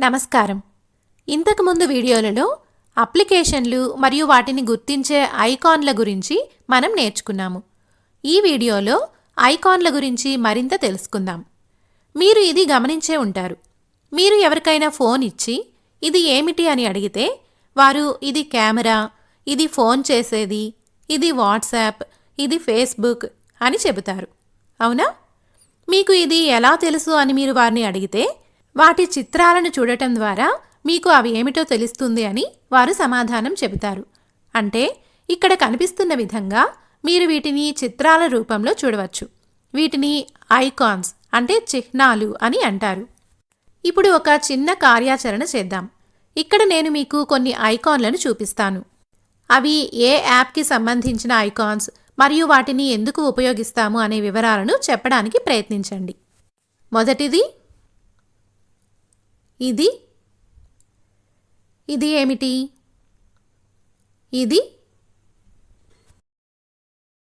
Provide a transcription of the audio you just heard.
నమస్కారం. ఇంతకుముందు వీడియోలలో అప్లికేషన్లు మరియు వాటిని గుర్తించే ఐకాన్ల గురించి మనం నేర్చుకున్నాము. ఈ వీడియోలో ఐకాన్ల గురించి మరింత తెలుసుకుందాం. మీరు ఇది గమనించే ఉంటారు. మీరు ఎవరికైనా ఫోన్ ఇచ్చి ఇది ఏమిటి? అని అడిగితే వారు ఇది కెమెరా ఇది ఫోన్ చేసేది ఇది వాట్సాప్ ఇది ఫేస్బుక్ అని చెబుతారు. అవునా? మీకు ఇది ఎలా తెలుసు అని మీరు వారిని అడిగితే వాటి చిత్రాలను చూడటం ద్వారా మీకు అవి ఏమిటో తెలుస్తుంది అని వారు సమాధానం చెబుతారు. అంటే ఇక్కడ కనిపిస్తున్న విధంగా మీరు వీటిని చిత్రాల రూపంలో చూడవచ్చు. వీటిని ఐకాన్స్ అంటే చిహ్నాలు అని అంటారు. ఇప్పుడు ఒక చిన్న కార్యాచరణ చేద్దాం. ఇక్కడ నేను మీకు కొన్ని ఐకాన్లను చూపిస్తాను. అవి ఏ యాప్కి సంబంధించిన ఐకాన్స్ మరియు వాటిని ఎందుకు ఉపయోగిస్తాము అనే వివరాలను చెప్పడానికి ప్రయత్నించండి. మొదటిది ఇది? ఇది ఏమిటి? ఇది